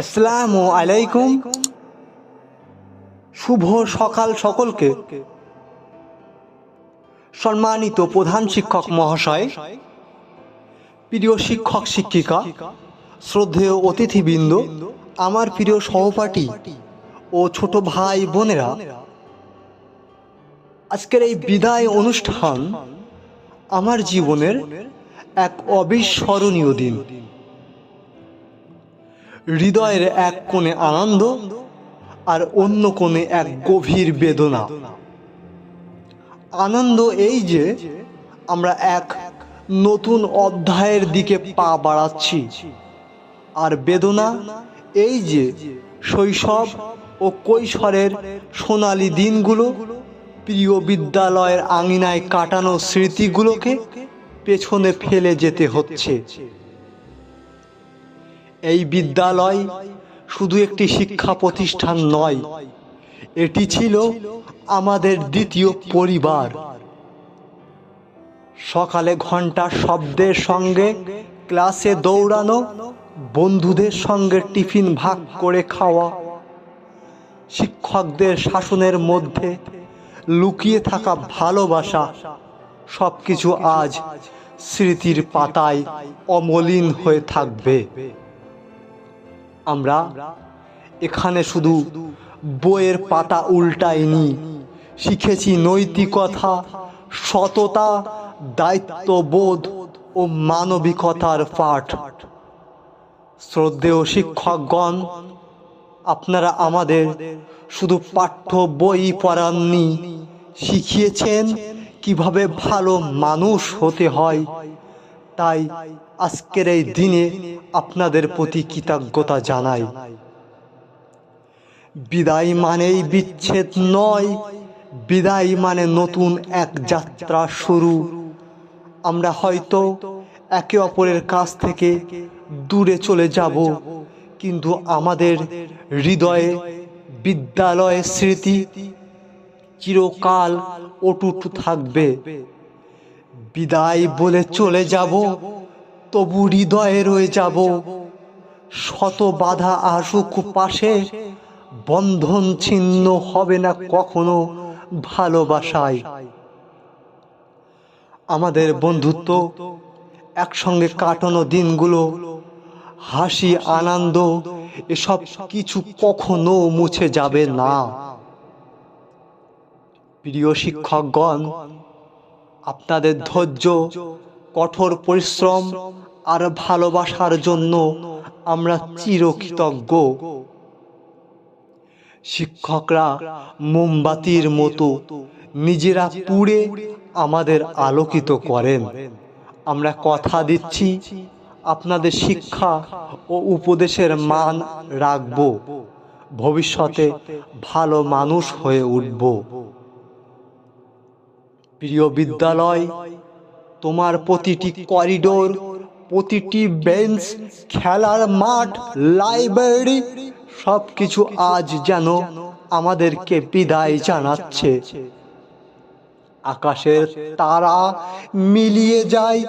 আসসালামু আলাইকুম। শুভ সকাল সকলকে। সম্মানিত প্রধান শিক্ষক মহাশয়, প্রিয় শিক্ষক শিক্ষিকা, শ্রদ্ধেয় অতিথিবৃন্দ, আমার প্রিয় সহপাঠী ও ছোট ভাই বোনেরা, আজকের এই বিদায় অনুষ্ঠান আমার জীবনের এক অবিস্মরণীয় দিন। হৃদয়ের এক কোণে আনন্দ আর অন্য কোণে এক গভীর বেদনা। আনন্দ এই যে, আমরা এক নতুন অধ্যায়ের দিকে পা বাড়াচ্ছি। আর বেদনা এই যে, শৈশব ও কৈশোরের সোনালি দিনগুলো প্রিয় বিদ্যালয়ের আঙিনায় কাটানো স্মৃতিগুলোকে পেছনে ফেলে যেতে হচ্ছে। এই বিদ্যালয় শুধু একটি শিক্ষা প্রতিষ্ঠান নয়, এটি ছিল আমাদের দ্বিতীয় পরিবার। সকালে ঘণ্টার শব্দের সঙ্গে ক্লাসে দৌড়ানো, বন্ধুদের সঙ্গে টিফিন ভাগ করে খাওয়া, শিক্ষকদের শাসনের মধ্যে লুকিয়ে থাকা ভালোবাসা সব কিছু আজ স্মৃতির পাতায় অমলিন হয়ে থাকবে। আমরা এখানে শুধু বইয়ের পাতা উল্টাইনি, শিখেছি নৈতিকতা সততা, দায়িত্ববোধ ও মানবিকতার পাঠ। শ্রদ্ধেয় শিক্ষকগণ, আপনারা আমাদের শুধু পাঠ্য বই পড়াননি, শিখিয়েছেন কীভাবে ভালো মানুষ হতে হয়। তাই আজকের এই দিনে আপনাদের প্রতি কৃতজ্ঞতা জানাই। বিদায় মানেই বিচ্ছেদ নয়, বিদায় মানে নতুন এক যাত্রা শুরু। আমরা হয়তো একে অপরের কাছ থেকে দূরে চলে যাব, কিন্তু আমাদের হৃদয়ে বিদ্যালয়ের স্মৃতি চিরকাল অটুট থাকবে। বিদায় বলে চলে যাব তবু হৃদয়ে রয়ে যাব। শত বাধা আসুক পাশে, বন্ধন ছিন্ন হবে না কখনো ভালোবাসায়। আমাদের বন্ধুত্ব, একসঙ্গে কাটানো দিনগুলো, হাসি, আনন্দ, এসব কিছু কখনো মুছে যাবে না। প্রিয় শিক্ষকগণ, আপনাদের ধৈর্য কঠোর পরিশ্রম আর ভালোবাসার জন্য আমরা চিরকৃতজ্ঞ। শিক্ষকরা মোমবাতির মতো নিজেরা পুড়ে আমাদের আলোকিত করেন। আমরা কথা দিচ্ছি, আপনাদের শিক্ষা ও উপদেশের মান রাখব। ভবিষ্যতে ভালো মানুষ হয়ে উঠব। প্রিয় বিদ্যালয় তোমার প্রতিটি করিডোর প্রতিটি বেঞ্চ খেলার মাঠ লাইব্রেরি সব কিছু আজ যেন আমাদেরকে বিদায় জানাচ্ছে। আকাশের তারা মিলিয়ে যায়,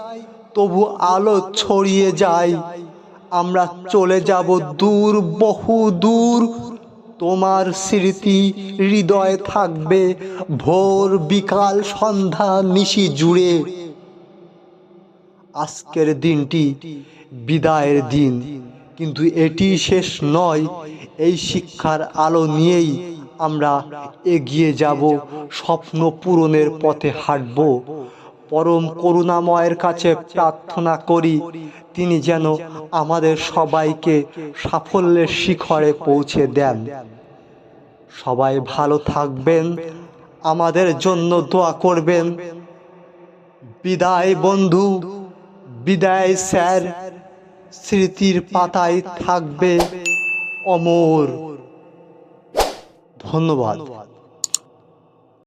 তবু আলো ছড়িয়ে যায়। আমরা চলে যাব দূর, বহু দূর। তোমার স্মৃতি হৃদয়ে থাকবে, ভোর বিকাল সন্ধ্যা নিশি জুড়ে। আজকের দিনটি বিদায়ের দিন। কিন্তু এটি শেষ নয়, এই শিক্ষার আলো নিয়েই আমরা এগিয়ে যাব, স্বপ্ন পূরণের পথে হাঁটব। পরম করুণাময়ের কাছে প্রার্থনা করি, তিনি যেন আমাদের সবাইকে সাফল্যের শিখরে পৌঁছে দেন। সবাই ভালো থাকবেন, আমাদের জন্য দোয়া করবেন। বিদায় বন্ধু। বিদায় স্যার স্মৃতির পাতায় থাকবে অমর। ধন্যবাদ।